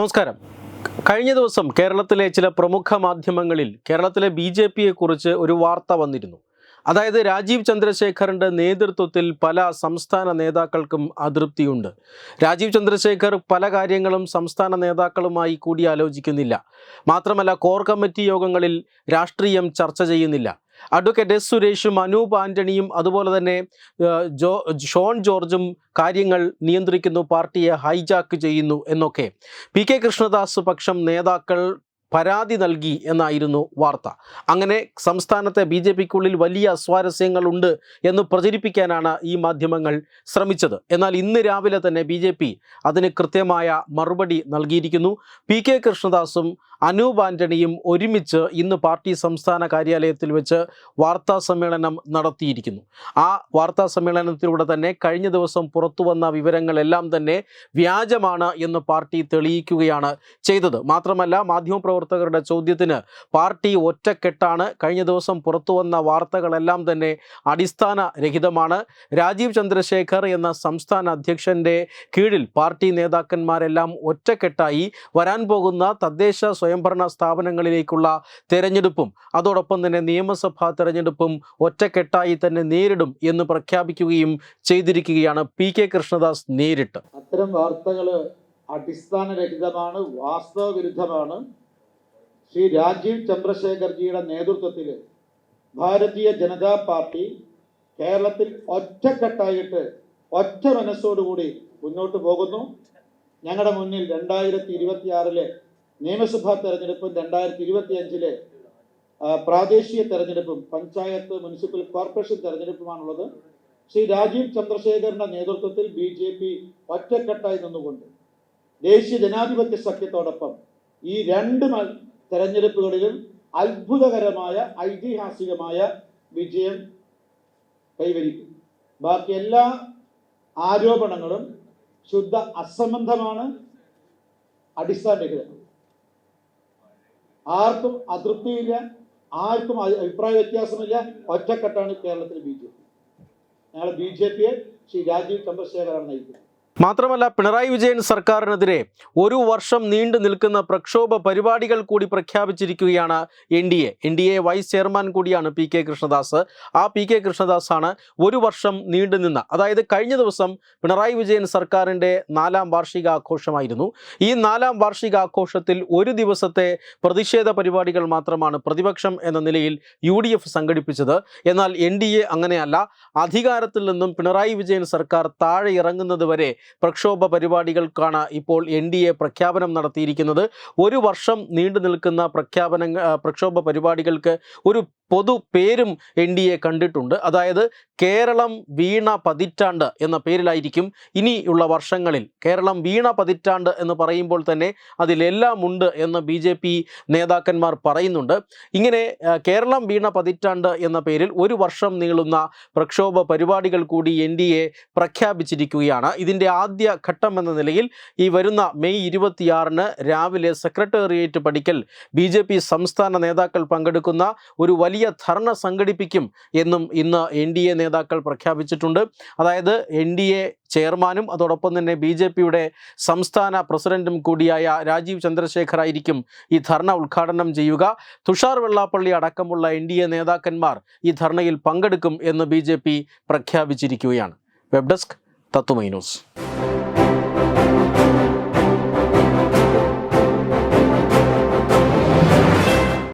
നമസ്കാരം. കഴിഞ്ഞ ദിവസം കേരളത്തിലെ ചില പ്രമുഖ മാധ്യമങ്ങളിൽ കേരളത്തിലെ ബി ജെ പിയെ കുറിച്ച് ഒരു വാർത്ത വന്നിരുന്നു. അതായത് രാജീവ് ചന്ദ്രശേഖറിന്റെ നേതൃത്വത്തിൽ പല സംസ്ഥാന നേതാക്കൾക്കും അതൃപ്തിയുണ്ട്. രാജീവ് ചന്ദ്രശേഖർ പല കാര്യങ്ങളും സംസ്ഥാന നേതാക്കളുമായി കൂടി ആലോചിക്കുന്നില്ല മാത്രമല്ല കോർ കമ്മിറ്റി യോഗങ്ങളിൽ രാഷ്ട്രീയം ചർച്ച ചെയ്യുന്നില്ല. അഡ്വക്കേറ്റ് എസ് സുരേഷും അനൂപ് ആന്റണിയും അതുപോലെ തന്നെ ജോ ഷോൺ ജോർജും കാര്യങ്ങൾ നിയന്ത്രിക്കുന്നു പാർട്ടിയെ ഹൈജാക്ക് ചെയ്യുന്നു എന്നൊക്കെ. പി കെ കൃഷ്ണദാസ് പക്ഷം നേതാക്കൾ പരാതി നൽകി എന്നായിരുന്നു വാർത്ത. അങ്ങനെ സംസ്ഥാനത്തെ ബി ജെ പിക്കുള്ളിൽ വലിയ സ്വാരസ്യങ്ങളുണ്ട് എന്ന് പ്രചരിപ്പിക്കാനാണ് ഈ മാധ്യമങ്ങൾ ശ്രമിച്ചത്. എന്നാൽ ഇന്ന് രാവിലെ തന്നെ ബി ജെ പി അതിന് കൃത്യമായ മറുപടി നൽകിയിരിക്കുന്നു. പി കെ കൃഷ്ണദാസും അനൂപ് ആന്റണിയും ഒരുമിച്ച് ഇന്ന് പാർട്ടി സംസ്ഥാന കാര്യാലയത്തിൽ വെച്ച് വാർത്താ സമ്മേളനം നടത്തിയിരിക്കുന്നു. ആ വാർത്താ സമ്മേളനത്തിലൂടെ തന്നെ കഴിഞ്ഞ ദിവസം പുറത്തു വന്ന വിവരങ്ങളെല്ലാം തന്നെ വ്യാജമാണ് എന്ന് പാർട്ടി തെളിയിക്കുകയാണ് ചെയ്തത്. മാത്രമല്ല മാധ്യമപ്രവർത്തകരുടെ ചോദ്യത്തിന് പാർട്ടി ഒറ്റക്കെട്ടാണ്. കഴിഞ്ഞ ദിവസം പുറത്തു വന്ന വാർത്തകളെല്ലാം തന്നെ അടിസ്ഥാന രഹിതമാണ് രാജീവ് ചന്ദ്രശേഖർ എന്ന സംസ്ഥാന അധ്യക്ഷന്റെ കീഴിൽ പാർട്ടി നേതാക്കന്മാരെല്ലാം ഒറ്റക്കെട്ടായി. വരാൻ പോകുന്ന തദ്ദേശ സ്വയംഭരണ സ്ഥാപനങ്ങളിലേക്കുള്ള തെരഞ്ഞെടുപ്പും അതോടൊപ്പം തന്നെ നിയമസഭാ തെരഞ്ഞെടുപ്പും ഒറ്റക്കെട്ടായി തന്നെ നേരിടും എന്ന് പ്രഖ്യാപിക്കുകയും ചെയ്തിരിക്കുകയാണ് പി കെ കൃഷ്ണദാസ് നേരിട്ട്. അത്തരം വാർത്തകൾ അടിസ്ഥാനരഹിതമാണ് വാസ്തവവിരുദ്ധമാണ് ശ്രീ രാജീവ് ചന്ദ്രശേഖർജിയുടെ നേതൃത്വത്തിൽ ഭാരതീയ ജനതാ പാർട്ടി കേരളത്തിൽ ഒറ്റക്കെട്ടായിട്ട് ഒറ്റ മനസ്സോടുകൂടി മുന്നോട്ട് പോകുന്നു. ഞങ്ങളുടെ മുന്നിൽ രണ്ടായിരത്തി ഇരുപത്തിയാറിലെ നിയമസഭാ തെരഞ്ഞെടുപ്പും രണ്ടായിരത്തി ഇരുപത്തി അഞ്ചിലെ പ്രാദേശിക തെരഞ്ഞെടുപ്പും പഞ്ചായത്ത് മുനിസിപ്പൽ കോർപ്പറേഷൻ തെരഞ്ഞെടുപ്പുമാണുള്ളത്. ശ്രീ രാജീവ് ചന്ദ്രശേഖറിന്റെ നേതൃത്വത്തിൽ ബി ജെ പി ഒറ്റക്കെട്ടായി നിന്നുകൊണ്ട് ദേശീയ ജനാധിപത്യ സഖ്യത്തോടൊപ്പം ഈ രണ്ട് തെരഞ്ഞെടുപ്പുകളിലും അത്ഭുതകരമായ ഐതിഹാസികമായ വിജയം കൈവരിക്കും. ബാക്കി എല്ലാ ആരോപണങ്ങളും ശുദ്ധ അസംബന്ധമാണ് അടിസ്ഥാനരഹിതമാണ് ആർക്കും അതൃപ്തിയില്ല ആർക്കും അഭിപ്രായ വ്യത്യാസമില്ല ഒറ്റക്കെട്ടാണ് കേരളത്തിൽ ബി ജെ പി. ഞങ്ങൾ ബി ജെ പിയെ ശ്രീ രാജീവ് ചന്ദ്രശേഖരാണ് നയിക്കുന്നത്. മാത്രമല്ല പിണറായി വിജയൻ സർക്കാരിനെതിരെ ഒരു വർഷം നീണ്ടു നിൽക്കുന്ന പ്രക്ഷോഭ പരിപാടികൾ കൂടി പ്രഖ്യാപിച്ചിരിക്കുകയാണ് N D A. N D A vice chairman കൂടിയാണ് പി കെ കൃഷ്ണദാസ്. ആ പി കെ കൃഷ്ണദാസാണ് ഒരു വർഷം നീണ്ടു നിന്ന അതായത് കഴിഞ്ഞ ദിവസം പിണറായി വിജയൻ സർക്കാരിന്റെ നാലാം വാർഷികാഘോഷമായിരുന്നു. ഈ നാലാം വാർഷികാഘോഷത്തിൽ ഒരു ദിവസത്തെ പ്രതിഷേധ പരിപാടികൾ മാത്രമാണ് പ്രതിപക്ഷം എന്ന നിലയിൽ യു ഡി എഫ് സംഘടിപ്പിച്ചത്. എന്നാൽ എൻ ഡി എ അങ്ങനെയല്ല അധികാരത്തിൽ നിന്നും പിണറായി വിജയൻ സർക്കാർ താഴെ ഇറങ്ങുന്നത് വരെ പ്രക്ഷോഭ പരിപാടികൾക്കാണ് ഇപ്പോൾ എൻ ഡി എ പ്രഖ്യാപനം നടത്തിയിരിക്കുന്നത്. ഒരു വർഷം നീണ്ടു നിൽക്കുന്ന പ്രഖ്യാപന പ്രക്ഷോഭ പരിപാടികൾക്ക് ഒരു പൊതു പേരും എൻ ഡി എ കണ്ടിട്ടുണ്ട്. അതായത് കേരളം വീണ പതിറ്റാണ്ട് എന്ന പേരിലായിരിക്കും ഇനിയുള്ള വർഷങ്ങളിൽ. കേരളം വീണ പതിറ്റാണ്ട് എന്ന് പറയുമ്പോൾ തന്നെ അതിലെല്ലാം ഉണ്ട് എന്ന് ബി ജെ പി നേതാക്കന്മാർ പറയുന്നുണ്ട്. ഇങ്ങനെ കേരളം വീണ പതിറ്റാണ്ട് എന്ന പേരിൽ ഒരു വർഷം നീളുന്ന പ്രക്ഷോഭ പരിപാടികൾ കൂടി എൻ ഡി എ പ്രഖ്യാപിച്ചിരിക്കുകയാണ്. ഇതിന്റെ ആദ്യ ഘട്ടം എന്ന നിലയിൽ ഈ വരുന്ന മെയ് ഇരുപത്തിയാറിന് രാവിലെ സെക്രട്ടേറിയറ്റ് പടിക്കൽ ബി ജെ പി സംസ്ഥാന നേതാക്കൾ പങ്കെടുക്കുന്ന ഒരു വലിയ ധർണ സംഘടിപ്പിക്കും എന്നും ഇന്ന് എൻ ഡി എ നേതാക്കൾ പ്രഖ്യാപിച്ചിട്ടുണ്ട്. അതായത് എൻ ഡി എ ചെയർമാനും അതോടൊപ്പം തന്നെ ബി ജെ പിയുടെ സംസ്ഥാന പ്രസിഡന്റും കൂടിയായ രാജീവ് ചന്ദ്രശേഖർ ആയിരിക്കും ഈ ധർണ ഉദ്ഘാടനം ചെയ്യുക. തുഷാർ വെള്ളാപ്പള്ളി അടക്കമുള്ള എൻ ഡി എ നേതാക്കന്മാർ ഈ ധർണയിൽ പങ്കെടുക്കും എന്ന് ബി ജെ പി പ്രഖ്യാപിച്ചിരിക്കുകയാണ്. വെബ് ഡെസ്ക് തത്തുമൈ ന്യൂസ്. thank you